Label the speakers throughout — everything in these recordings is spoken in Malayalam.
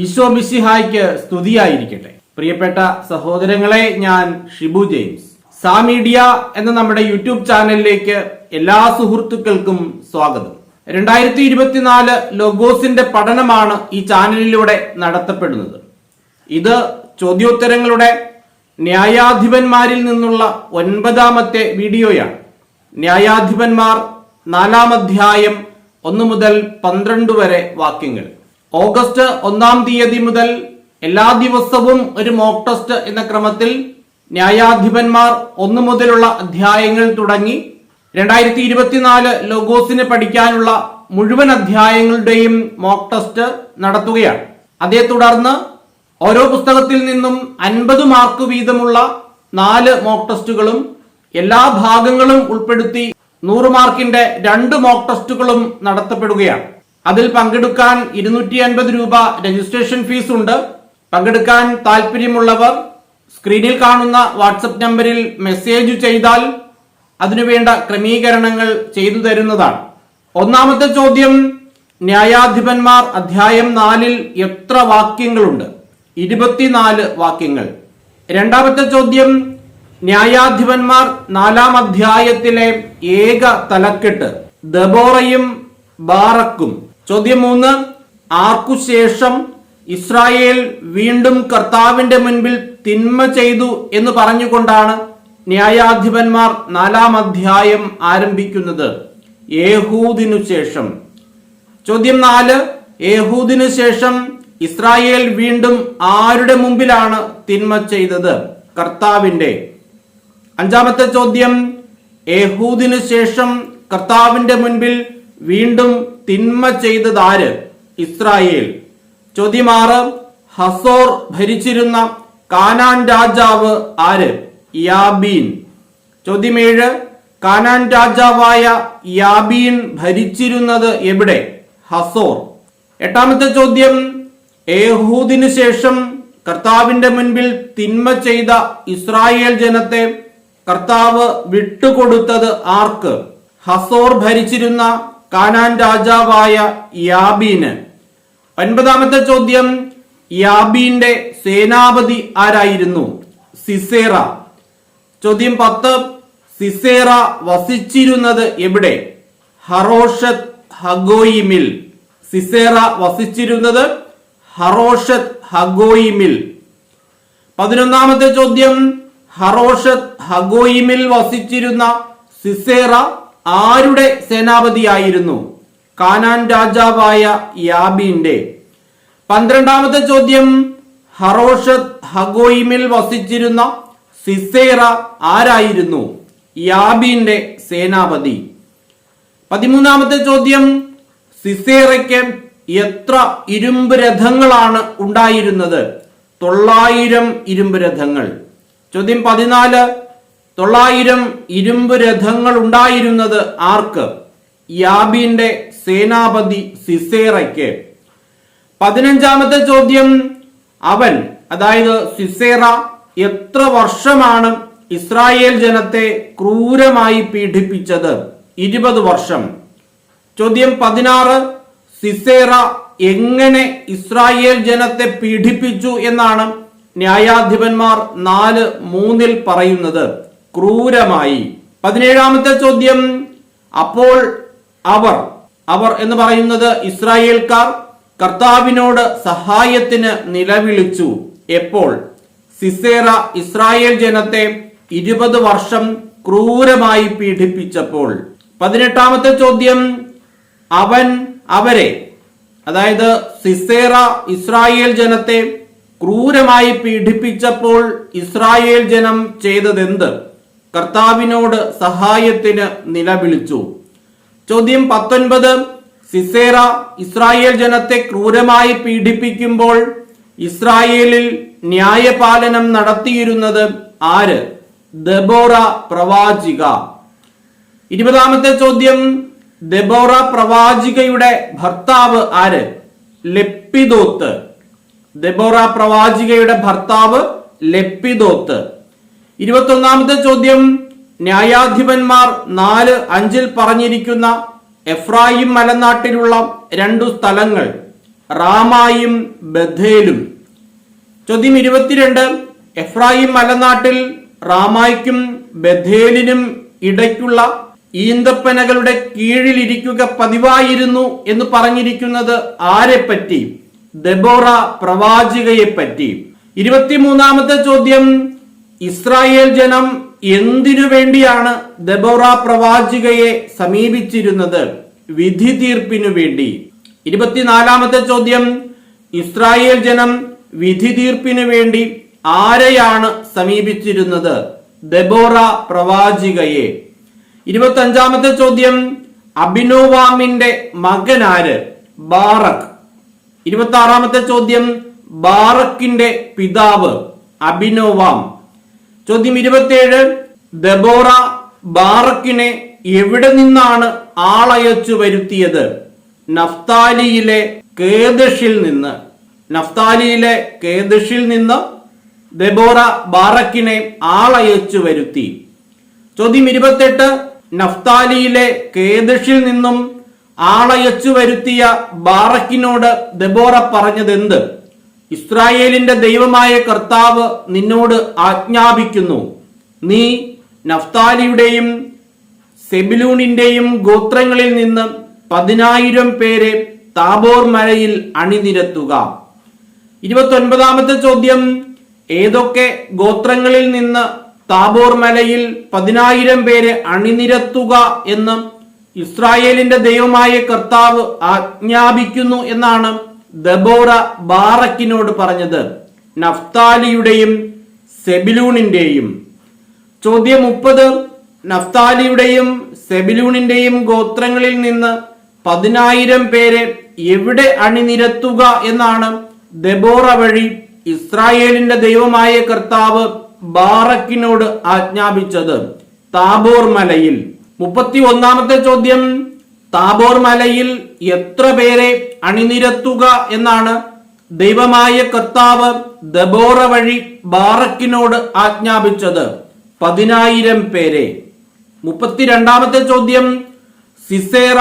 Speaker 1: ഈശോ മിസിഹായ്ക്ക് സ്തുതിയായിരിക്കട്ടെ. പ്രിയപ്പെട്ട സഹോദരങ്ങളെ ഞാൻ ഷിബു ജെയിംസ്. സാമീഡിയ എന്ന നമ്മുടെ യൂട്യൂബ് ചാനലിലേക്ക് എല്ലാ സുഹൃത്തുക്കൾക്കും സ്വാഗതം. രണ്ടായിരത്തി ഇരുപത്തിനാല് ലോഗോസിന്റെ പഠനമാണ് ഈ ചാനലിലൂടെ നടത്തപ്പെടുന്നത്. ഇത് ചോദ്യോത്തരങ്ങളുടെ ന്യായാധിപന്മാരിൽ നിന്നുള്ള ഒൻപതാമത്തെ വീഡിയോയാണ്. ന്യായാധിപന്മാർ നാലാം അധ്യായം ഒന്ന് മുതൽ പന്ത്രണ്ട് വരെ വാക്യങ്ങൾ. ഓഗസ്റ്റ് ഒന്നാം തീയതി മുതൽ എല്ലാ ദിവസവും ഒരു മോക്ക് ടെസ്റ്റ് എന്ന ക്രമത്തിൽ ന്യായാധിപന്മാർ ഒന്നു മുതലുള്ള അധ്യായങ്ങൾ തുടങ്ങി രണ്ടായിരത്തി ഇരുപത്തിനാല് ലോഗോസിന് പഠിക്കാനുള്ള മുഴുവൻ അധ്യായങ്ങളുടെയും മോക്ക് ടെസ്റ്റ് നടത്തുകയാണ്. അതേ തുടർന്ന് ഓരോ പുസ്തകത്തിൽ നിന്നും അൻപത് മാർക്ക് വീതമുള്ള നാല് മോക്ക് ടെസ്റ്റുകളും എല്ലാ ഭാഗങ്ങളും ഉൾപ്പെടുത്തി നൂറ് മാർക്കിന്റെ രണ്ട് മോക്ക് ടെസ്റ്റുകളും നടത്തപ്പെടുകയാണ്. അതിൽ പങ്കെടുക്കാൻ ഇരുന്നൂറ്റി അൻപത് രൂപ രജിസ്ട്രേഷൻ ഫീസ് ഉണ്ട്. പങ്കെടുക്കാൻ താല്പര്യമുള്ളവർ സ്ക്രീനിൽ കാണുന്ന വാട്സപ്പ് നമ്പറിൽ മെസ്സേജ് ചെയ്താൽ അതിനുവേണ്ട ക്രമീകരണങ്ങൾ ചെയ്തു തരുന്നതാണ്. ഒന്നാമത്തെ ചോദ്യം ന്യായാധിപന്മാർ അധ്യായം നാലിൽ എത്ര വാക്യങ്ങളുണ്ട്? ഇരുപത്തിനാല് വാക്യങ്ങൾ. രണ്ടാമത്തെ ചോദ്യം ന്യായാധിപന്മാർ നാലാം അധ്യായത്തിലെ ഏക തലക്കെട്ട് ദബോറയും ബാറക്കും. ചോദ്യം മൂന്ന് ആർക്കുശേഷം ഇസ്രായേൽ വീണ്ടും കർത്താവിന്റെ മുൻപിൽ തിന്മ ചെയ്തു എന്ന് പറഞ്ഞുകൊണ്ടാണ് ന്യായാധിപന്മാർ നാലാം അധ്യായം ആരംഭിക്കുന്നത്. ഏഹൂദിനു ശേഷം. ചോദ്യം നാല് ഏഹൂദിനു ശേഷം ഇസ്രായേൽ വീണ്ടും ആരുടെ മുമ്പിലാണ് തിന്മ ചെയ്തത്? കർത്താവിന്റെ. അഞ്ചാമത്തെ ചോദ്യം ഏഹൂദിനു ശേഷം കർത്താവിന്റെ മുൻപിൽ വീണ്ടും തിന്മ ചെയ്തത് ആര്? ഇസ്രായേൽ. ചോദ്യമാറ് ഹസോർ ഭരിച്ചിരുന്ന കാനാൻ രാജാവ് ആര്? യാബീൻ. ചോദ്യമേഴ് കാനാൻ രാജാവായ യാബീൻ ഭരിച്ചിരുന്നത് എവിടെ? ഹസോർ. എട്ടാമത്തെ ചോദ്യം ഏഹൂദിനു ശേഷം കർത്താവിന്റെ മുൻപിൽ തിന്മ ചെയ്ത ഇസ്രായേൽ ജനത്തെ കർത്താവ് വിട്ടുകൊടുത്തത് ആർക്ക്? ഹസോർ ഭരിച്ചിരുന്ന കാനാൻ രാജാവായ യാബീന്. ഒൻപതാമത്തെ ചോദ്യം യാബീന്റെ സേനാപതി ആരായിരുന്നു? സിസേറ. ചോദ്യം പത്ത് സിസേറ വസിച്ചിരുന്നത് എവിടെ? ഹറോഷത്ത് ഹഗോയിമിൽ. സിസേറ വസിച്ചിരുന്നത് ഹറോഷത്ത് ഹഗോയിമിൽ. പതിനൊന്നാമത്തെ ചോദ്യം ഹറോഷത്ത് ഹഗോയിമിൽ വസിച്ചിരുന്ന സിസേറ ആരുടെ സേനാപതിയായിരുന്നു? കാനാൻ രാജാവായ യാബിന്റെ പന്ത്രണ്ടാമത്തെ ചോദ്യം ഹറോഷത് ഹഗോയിമിൽ വസിച്ചിരുന്ന സിസേറ ആരായിരുന്നു? യാബിന്റെ സേനാപതി. പതിമൂന്നാമത്തെ ചോദ്യം സിസേറയ്ക്ക് എത്ര ഇരുമ്പ് രഥങ്ങളാണ് ഉണ്ടായിരുന്നത്? തൊള്ളായിരം ഇരുമ്പ് രഥങ്ങൾ. ചോദ്യം പതിനാല് തൊള്ളായിരം ഇരുമ്പ് രഥങ്ങൾ ഉണ്ടായിരുന്നത് ആർക്ക്? യാബിന്റെ സേനാപതി സിസേറയ്ക്ക്. പതിനഞ്ചാമത്തെ ചോദ്യം അവൻ അതായത് സിസേറ എത്ര വർഷമാണ് ഇസ്രായേൽ ജനത്തെ ക്രൂരമായി പീഡിപ്പിച്ചത്? ഇരുപത് വർഷം. ചോദ്യം പതിനാറ് സിസേറ എങ്ങനെ ഇസ്രായേൽ ജനത്തെ പീഡിപ്പിച്ചു എന്നാണ് ന്യായാധിപന്മാർ നാല് മൂന്നിൽ പറയുന്നത്. ക്രൂരമായി. പതിനേഴാമത്തെ ചോദ്യം. അപ്പോൾ അവർ അവർ എന്ന് പറയുന്നത് ഇസ്രായേൽക്കാർ കർത്താവിനോട് സഹായത്തിന് നിലവിളിച്ചു. എപ്പോൾ? സിസേറ ഇസ്രായേൽ ജനത്തെ ഇരുപത് വർഷം ക്രൂരമായി പീഡിപ്പിച്ചപ്പോൾ. പതിനെട്ടാമത്തെ ചോദ്യം. അവൻ അവരെ അതായത് സിസേറ ഇസ്രായേൽ ജനത്തെ ക്രൂരമായി പീഡിപ്പിച്ചപ്പോൾ ഇസ്രായേൽ ജനം ചെയ്തതെന്ത്? കർത്താവിനോട് സഹായത്തിന് നിലവിളിച്ചു. ചോദ്യം പത്തൊൻപത് സിസേറ ഇസ്രായേൽ ജനത്തെ ക്രൂരമായി പീഡിപ്പിക്കുമ്പോൾ ഇസ്രായേലിൽ ന്യായപാലനം നടത്തിയിരുന്നത് ആര്? ദബോറ പ്രവാചിക. ഇരുപതാമത്തെ ചോദ്യം ദബോറ പ്രവാചികയുടെ ഭർത്താവ് ആര്? ലെപ്പിദോത്ത് ദബോറ പ്രവാചികയുടെ ഭർത്താവ് ലെപ്പിദോത്ത് ഇരുപത്തൊന്നാമത്തെ ചോദ്യം. ന്യായാധിപന്മാർ നാല് അഞ്ചിൽ പറഞ്ഞിരിക്കുന്ന എഫ്രായിം മലനാട്ടിലുള്ള രണ്ടു സ്ഥലങ്ങൾ റാമായും ബഥേലും. ചോദ്യം ഇരുപത്തിരണ്ട്. എഫ്രായിം മലനാട്ടിൽ റാമായ്ക്കും ബഥേലിനും ഇടയ്ക്കുള്ള ഈന്തപ്പനകളുടെ കീഴിലിരിക്കുക പതിവായിരുന്നു എന്ന് പറഞ്ഞിരിക്കുന്നത് ആരെപ്പറ്റി? ദബോറ പ്രവാചികയെ പറ്റി ഇരുപത്തിമൂന്നാമത്തെ ചോദ്യം. ഇസ്രായേൽ ജനം എന്തിനു വേണ്ടിയാണ് ദബോറ പ്രവാചികയെ സമീപിച്ചിരുന്നത്? വിധി തീർപ്പിനു വേണ്ടി. ഇരുപത്തിനാലാമത്തെ ചോദ്യം ഇസ്രായേൽ ജനം വിധി തീർപ്പിനു വേണ്ടി ആരെയാണ് സമീപിച്ചിരുന്നത്? ദബോറ പ്രവാചികയെ. ഇരുപത്തി അഞ്ചാമത്തെ ചോദ്യം അഭിനോവാമിന്റെ മകനാര്? ബാറക്. ഇരുപത്തി ആറാമത്തെ ചോദ്യം ബാറക്കിന്റെ പിതാവ് അഭിനോവാം ചോദ്യം ഇരുപത്തിയേഴ്. ദബോറ ബാറക്കിനെ എവിടെ നിന്നാണ് ആളയച്ചു വരുത്തിയത്? നഫ്താലിയിലെ കേദഷിൽ നിന്ന്. നഫ്താലിയിലെ കേദഷിൽ നിന്ന് ദബോറ ബാറക്കിനെ ആളയച്ചു വരുത്തി. ചോദ്യം ഇരുപത്തെട്ട്. നഫ്താലിയിലെ കേദഷിൽ നിന്നും ആളയച്ചു വരുത്തിയ ബാറക്കിനോട് ദബോറ പറഞ്ഞതെന്ത്? ഇസ്രായേലിന്റെ ദൈവമായ കർത്താവ് നിന്നോട് ആജ്ഞാപിക്കുന്നു. നീ നഫ്താലിയുടെയും സെബിലൂണിന്റെയും ഗോത്രങ്ങളിൽ നിന്ന് പതിനായിരം പേരെ താബോർ മലയിൽ അണിനിരത്തുക. ഇരുപത്തൊൻപതാമത്തെ ചോദ്യം ഏതൊക്കെ ഗോത്രങ്ങളിൽ നിന്ന് താബോർ മലയിൽ പതിനായിരം പേരെ അണിനിരത്തുക എന്ന് ഇസ്രായേലിന്റെ ദൈവമായ കർത്താവ് ആജ്ഞാപിക്കുന്നു എന്നാണ് ദബോറ ബാറക്കിനോട് പറഞ്ഞത് നഫ്താലിയുടെയും സെബിലൂണിന്റെയും. ചോദ്യം മുപ്പത് നഫ്താലിയുടെയും സെബിലൂണിന്റെയും ഗോത്രങ്ങളിൽ നിന്ന് പതിനായിരം പേരെ എവിടെ അണിനിരത്തുക എന്നാണ് ദബോറ വഴി ഇസ്രായേലിന്റെ ദൈവമായ കർത്താവ് ബാറക്കിനോട് ആജ്ഞാപിച്ചത്. താബോർ മലയിൽ. മുപ്പത്തി ഒന്നാമത്തെ ചോദ്യം താബോർ മലയിൽ എത്ര പേരെ അണിനിരത്തുക എന്നാണ് ദൈവമായ കർത്താവ് ദബോറ വഴി ബാറക്കിനോട് ആജ്ഞാപിച്ചത്. പതിനായിരം പേരെ. മുപ്പത്തിരണ്ടാമത്തെ ചോദ്യം സിസേറ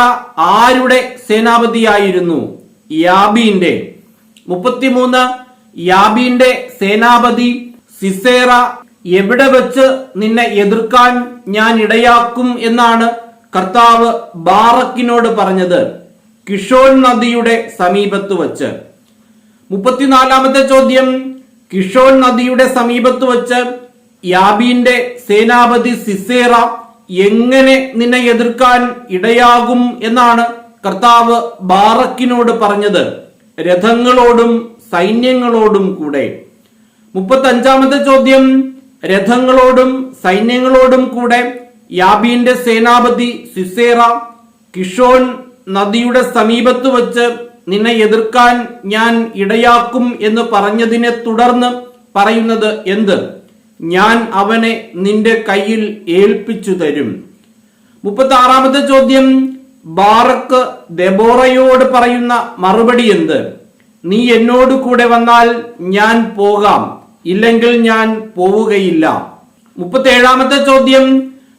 Speaker 1: ആരുടെ സേനാപതിയായിരുന്നു? യാബീന്റെ. മുപ്പത്തിമൂന്ന് യാബീന്റെ സേനാപതി സിസേറ എവിടെ വെച്ച് നിന്നെ എതിർക്കാൻ ഞാൻ ഇടയാക്കും എന്നാണ് കർത്താവ് ബാറക്കിനോട് പറഞ്ഞത് കിഷോൺ നദിയുടെ സമീപത്ത് വച്ച്. മുപ്പത്തിനാലാമത്തെ ചോദ്യം കിഷോൺ നദിയുടെ സമീപത്ത് വച്ച് യാബീന്റെ സേനാപതി സിസേറ എങ്ങനെ നിന്നെ എതിർക്കാൻ ഇടയാകും എന്നാണ് കർത്താവ് ബാറക്കിനോട് പറഞ്ഞത്. രഥങ്ങളോടും സൈന്യങ്ങളോടും കൂടെ. മുപ്പത്തഞ്ചാമത്തെ ചോദ്യം രഥങ്ങളോടും സൈന്യങ്ങളോടും കൂടെ യാബീന്റെ സേനാപതി സിസേറ കിഷോൺ നദിയുടെ സമീപത്ത് വച്ച് നിന്നെ എതിർക്കാൻ ഞാൻ ഇടയാക്കും എന്ന് പറഞ്ഞതിനെ തുടർന്ന് പറയുന്നത് എന്ത്? ഞാൻ അവനെ നിന്റെ കയ്യിൽ ഏൽപ്പിച്ചു തരും. മുപ്പത്തി ആറാമത്തെ ചോദ്യം ബാറക്ക് ദബോറയോട് പറയുന്ന മറുപടി എന്ത്? നീ എന്നോട് കൂടെ വന്നാൽ ഞാൻ പോകാം ഇല്ലെങ്കിൽ ഞാൻ പോവുകയില്ല. മുപ്പത്തി ഏഴാമത്തെ ചോദ്യം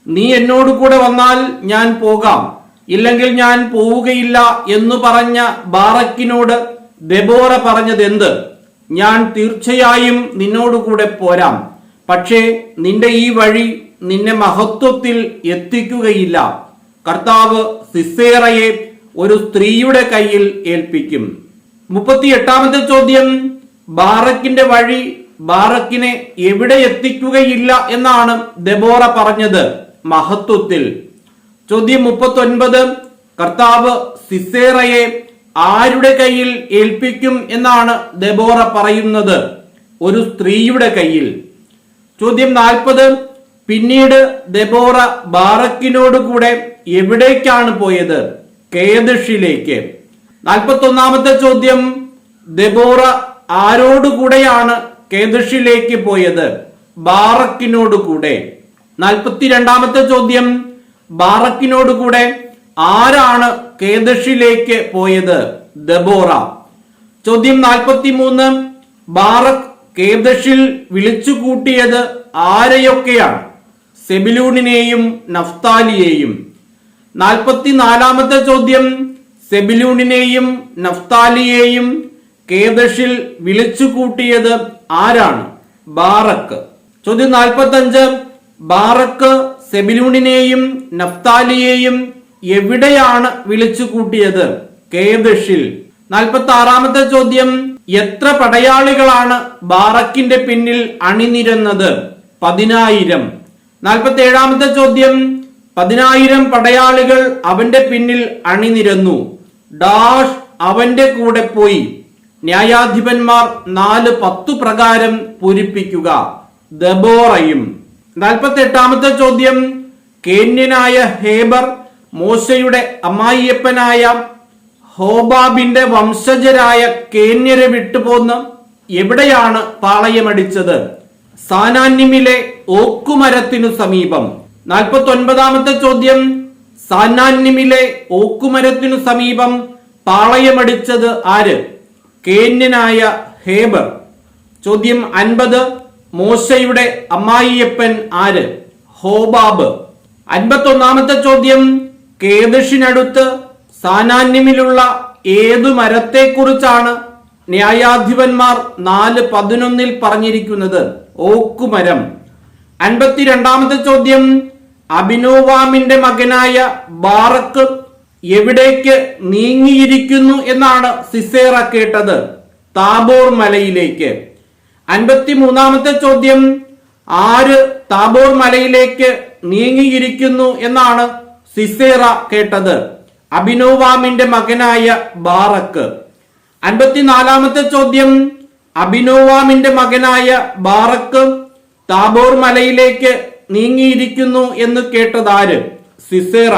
Speaker 1: നീ എന്നോട് കൂടെ വന്നാൽ ഞാൻ പോകാം. ഇല്ലെങ്കിൽ ഞാൻ പോവുകയില്ല എന്ന് പറഞ്ഞ ബാറക്കിനോട് ദബോറ പറഞ്ഞത് എന്ത്? ഞാൻ തീർച്ചയായും നിന്നോടുകൂടെ പോരാം. പക്ഷേ നിന്റെ ഈ വഴി നിന്നെ മഹത്വത്തിൽ എത്തിക്കുകയില്ല. കർത്താവ് സിസേറയെ ഒരു സ്ത്രീയുടെ കയ്യിൽ ഏൽപ്പിക്കും. മുപ്പത്തി എട്ടാമത്തെ ചോദ്യം ബാറക്കിന്റെ വഴി ബാറക്കിനെ എവിടെ എത്തിക്കുകയില്ല എന്നാണ് ദബോറ പറഞ്ഞത്. മഹത്വത്തിൽ. ചോദ്യം മുപ്പത്തി ഒൻപത് കർത്താവ് സിസേറയെ ആരുടെ കയ്യിൽ ഏൽപ്പിക്കും എന്നാണ് ദബോറ പറയുന്നത്? ഒരു സ്ത്രീയുടെ കയ്യിൽ. ചോദ്യം നാൽപ്പത് പിന്നീട് ദബോറ ബാറക്കിനോട് കൂടെ എവിടേക്കാണ് പോയത്? കേദഷിലേക്ക്. നാൽപ്പത്തി ഒന്നാമത്തെ ചോദ്യം ദബോറ ആരോടുകൂടെയാണ് കേദഷിലേക്ക് പോയത്? ബാറക്കിനോട് കൂടെ നാൽപ്പത്തിരണ്ടാമത്തെ ചോദ്യം. ബാറക്കിനോട് കൂടെ ആരാണ് കേദഷിലേക്ക് പോയത്? ദബോറ. ചോദ്യം നാൽപ്പത്തി മൂന്ന് ബാറക് കേദഷിൽ വിളിച്ചു കൂട്ടിയത് ആരെയൊക്കെയാണ്? സെബിലൂണിനെയും നഫ്താലിയെയും. നാൽപ്പത്തിനാലാമത്തെ ചോദ്യം. സെബിലൂണിനെയും നഫ്താലിയെയും കേദഷിൽ വിളിച്ചു കൂട്ടിയത് ആരാണ്? ബാറക്. ചോദ്യം നാൽപ്പത്തി അഞ്ച് ബാറക്ക് സെബിലൂണിനെയും നഫ്താലിയെയും എവിടെയാണ് വിളിച്ചു കൂട്ടിയത് കേദഷിൽ. നാൽപ്പത്തി ആറാമത്തെ ചോദ്യം എത്ര പടയാളികളാണ് ബാറക്കിന്റെ പിന്നിൽ അണിനിരന്നത്? പതിനായിരം. നാൽപ്പത്തി ഏഴാമത്തെ ചോദ്യം പതിനായിരം പടയാളികൾ അവന്റെ പിന്നിൽ അണിനിരന്നു. ഡാഷ് അവന്റെ കൂടെ പോയി. ന്യായാധിപന്മാർ നാല് പത്തു പ്രകാരം പൂരിപ്പിക്കുക. ദബോറയും. നാൽപ്പത്തി എട്ടാമത്തെ ചോദ്യം. കേന്യനായ ഹേബർ മോശയുടെ അമ്മായിയപ്പനായ ഹോബാബിന്റെ വംശജരായ കേന്യരെ വിട്ടുപോന്ന് എവിടെയാണ് പാളയമടിച്ചത്? സാനാന്യമിലെ ഓക്കുമരത്തിനു സമീപം. നാൽപ്പത്തി ഒൻപതാമത്തെ ചോദ്യം. സാനാന്യമിലെ ഓക്കുമരത്തിനു സമീപം പാളയമടിച്ചത് ആര്? കേന്യനായ ഹേബർ. ചോദ്യം അൻപത്. മോശയുടെ അമ്മായിയപ്പൻ ആര്? ഹോബാബ്. അൻപത്തൊന്നാമത്തെ ചോദ്യം. കേദഷിനടുത്ത് സാനാന്യമിലുള്ള ഏതു മരത്തെക്കുറിച്ചാണ് ന്യായാധിപന്മാർ നാല് പതിനൊന്നിൽ പറഞ്ഞിരിക്കുന്നത്? ഓക്കുമരം. അൻപത്തിരണ്ടാമത്തെ ചോദ്യം. അഭിനോവാമിന്റെ മകനായ ബാറക്ക് എവിടേക്ക് നീങ്ങിയിരിക്കുന്നു എന്നാണ് സിസേറ കേട്ടത്? താബോർ മലയിലേക്ക്. അൻപത്തിമൂന്നാമത്തെ ചോദ്യം ആര് താബോർ മലയിലേക്ക് നീങ്ങിയിരിക്കുന്നു എന്നാണ് സിസേറ കേട്ടത്. അഭിനോവാമിന്റെ മകനായ ബാറക്ക്. അൻപത്തിനാലാമത്തെ ചോദ്യം അഭിനോവാമിന്റെ മകനായ ബാറക്ക് താബോർ മലയിലേക്ക് നീങ്ങിയിരിക്കുന്നു എന്ന് കേട്ടതാര്? സിസേറ.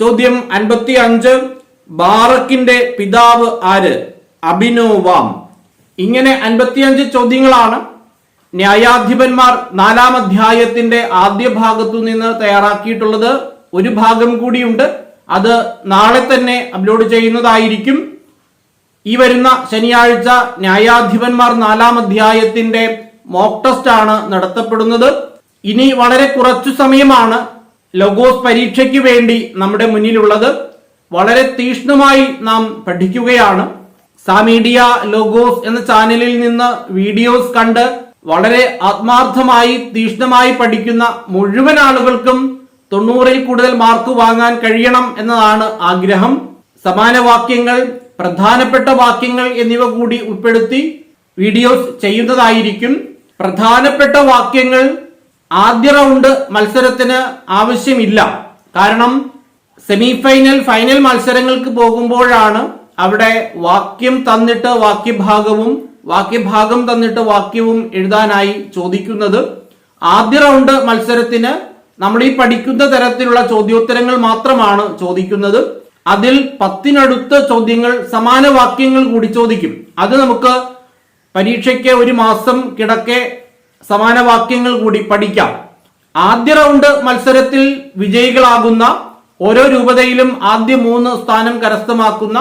Speaker 1: ചോദ്യം അൻപത്തി അഞ്ച് ബാറക്കിന്റെ പിതാവ് ആര്? അഭിനോവാം ഇങ്ങനെ അൻപത്തിയഞ്ച് ചോദ്യങ്ങളാണ്. ന്യായാധിപന്മാർ നാലാം അധ്യായത്തിന്റെ ആദ്യ ഭാഗത്തു നിന്ന് തയ്യാറാക്കിയിട്ടുള്ളത് ഒരു ഭാഗം കൂടിയുണ്ട്. അത് നാളെ തന്നെ അപ്ലോഡ് ചെയ്യുന്നതായിരിക്കും. ഈ വരുന്ന ശനിയാഴ്ച ന്യായാധിപന്മാർ നാലാം അധ്യായത്തിന്റെ മോക്ക് ടെസ്റ്റ് ആണ് നടത്തപ്പെടുന്നത്. ഇനി വളരെ കുറച്ചു സമയമാണ് ലൊഗോസ് പരീക്ഷയ്ക്ക് വേണ്ടി നമ്മുടെ മുന്നിലുള്ളത്. വളരെ തീഷ്ണമായി നാം പഠിക്കുകയാണ്. സാമീഡിയ ലോഗോസ് എന്ന ചാനലിൽ നിന്ന് വീഡിയോസ് കണ്ട് വളരെ ആത്മാർത്ഥമായി തീഷ്ണമായി പഠിക്കുന്ന മുഴുവൻ ആളുകൾക്കും തൊണ്ണൂറിൽ കൂടുതൽ മാർക്ക് വാങ്ങാൻ കഴിയണം എന്നതാണ് ആഗ്രഹം. സമാന വാക്യങ്ങൾ പ്രധാനപ്പെട്ട വാക്യങ്ങൾ എന്നിവ കൂടി ഉൾപ്പെടുത്തി വീഡിയോസ് ചെയ്യുന്നതായിരിക്കും. പ്രധാനപ്പെട്ട വാക്യങ്ങൾ ആദ്യ റൗണ്ട് മത്സരത്തിന് ആവശ്യമില്ല. കാരണം സെമി ഫൈനൽ ഫൈനൽ മത്സരങ്ങൾക്ക് പോകുമ്പോഴാണ് അവിടെ വാക്യം തന്നിട്ട് വാക്യഭാഗവും വാക്യഭാഗം തന്നിട്ട് വാക്യവും എഴുതാനായി ചോദിക്കുന്നത് ആദ്യ റൗണ്ട് മത്സരത്തിന് നമ്മൾ ഈ പഠിക്കുന്ന തരത്തിലുള്ള ചോദ്യോത്തരങ്ങൾ മാത്രമാണ് ചോദിക്കുന്നത്. അതിൽ പത്തിനടുത്ത് ചോദ്യങ്ങൾ സമാന വാക്യങ്ങൾ കൂടി ചോദിക്കും. അത് നമുക്ക് പരീക്ഷയ്ക്ക് ഒരു മാസം കിടക്കെ സമാന വാക്യങ്ങൾ കൂടി പഠിക്കാം. ആദ്യ റൗണ്ട് മത്സരത്തിൽ വിജയികളാകുന്ന ഓരോ രൂപതയിലും ആദ്യ മൂന്ന് സ്ഥാനം കരസ്ഥമാക്കുന്ന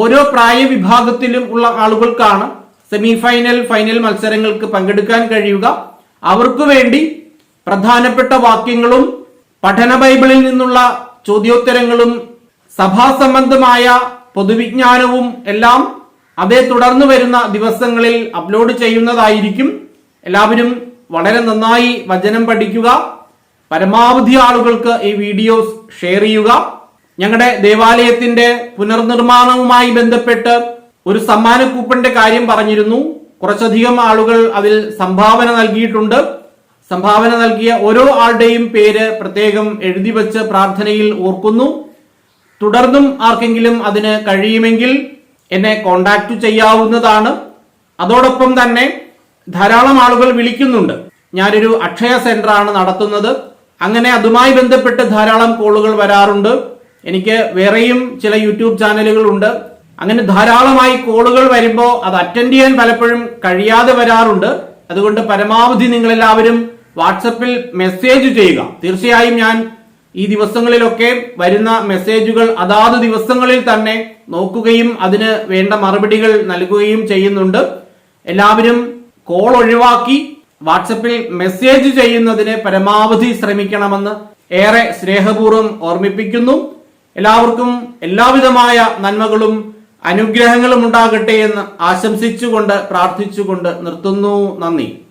Speaker 1: ഓരോ പ്രായ വിഭാഗത്തിലും ഉള്ള ആളുകൾക്കാണ് സെമി ഫൈനൽ ഫൈനൽ മത്സരങ്ങൾക്ക് പങ്കെടുക്കാൻ കഴിയുക. അവർക്ക് വേണ്ടി പ്രധാനപ്പെട്ട വാക്യങ്ങളും പഠന ബൈബിളിൽ നിന്നുള്ള ചോദ്യോത്തരങ്ങളും സഭാ സംബന്ധമായ പൊതുവിജ്ഞാനവും എല്ലാം അതേ തുടർന്ന് വരുന്ന ദിവസങ്ങളിൽ അപ്ലോഡ് ചെയ്യുന്നതായിരിക്കും. എല്ലാവരും വളരെ നന്നായി വചനം പഠിക്കുക. പരമാവധി ആളുകൾക്ക് ഈ വീഡിയോസ് ഷെയർ ചെയ്യുക. ഞങ്ങളുടെ ദേവാലയത്തിന്റെ പുനർനിർമ്മാണവുമായി ബന്ധപ്പെട്ട് ഒരു സമ്മാന കൂപ്പന്റെ കാര്യം പറഞ്ഞിരുന്നു. കുറച്ചധികം ആളുകൾ അതിൽ സംഭാവന നൽകിയിട്ടുണ്ട്. സംഭാവന നൽകിയ ഓരോ ആളുടെയും പേര് പ്രത്യേകം എഴുതി വച്ച് പ്രാർത്ഥനയിൽ ഓർക്കുന്നു. തുടർന്നും ആർക്കെങ്കിലും അതിന് കഴിയുമെങ്കിൽ എന്നെ കോണ്ടാക്ട് ചെയ്യാവുന്നതാണ്. അതോടൊപ്പം തന്നെ ധാരാളം ആളുകൾ വിളിക്കുന്നുണ്ട്. ഞാനൊരു അക്ഷയ സെന്റർ ആണ് നടത്തുന്നത്. അങ്ങനെ അതുമായി ബന്ധപ്പെട്ട് ധാരാളം കോളുകൾ വരാറുണ്ട്. എനിക്ക് വേറെയും ചില യൂട്യൂബ് ചാനലുകൾ ഉണ്ട് അങ്ങനെ ധാരാളമായി കോളുകൾ വരുമ്പോൾ അത് അറ്റൻഡ് ചെയ്യാൻ പലപ്പോഴും കഴിയാതെ വരാറുണ്ട്. അതുകൊണ്ട് പരമാവധി നിങ്ങൾ എല്ലാവരും വാട്സപ്പിൽ മെസ്സേജ് ചെയ്യുക. തീർച്ചയായും ഞാൻ ഈ ദിവസങ്ങളിലൊക്കെ വരുന്ന മെസ്സേജുകൾ അതാത് ദിവസങ്ങളിൽ തന്നെ നോക്കുകയും അതിന് വേണ്ട മറുപടികൾ നൽകുകയും ചെയ്യുന്നുണ്ട്. എല്ലാവരും കോൾ ഒഴിവാക്കി വാട്സപ്പിൽ മെസ്സേജ് ചെയ്യുന്നതിന് പരമാവധി ശ്രമിക്കണമെന്ന് ഏറെ സ്നേഹപൂർവം ഓർമ്മിപ്പിക്കുന്നു. എല്ലാവർക്കും എല്ലാവിധമായ നന്മകളും അനുഗ്രഹങ്ങളും ഉണ്ടാകട്ടെ എന്ന് ആശംസിച്ചുകൊണ്ട് പ്രാർത്ഥിച്ചുകൊണ്ട് നിർത്തുന്നു. നന്ദി.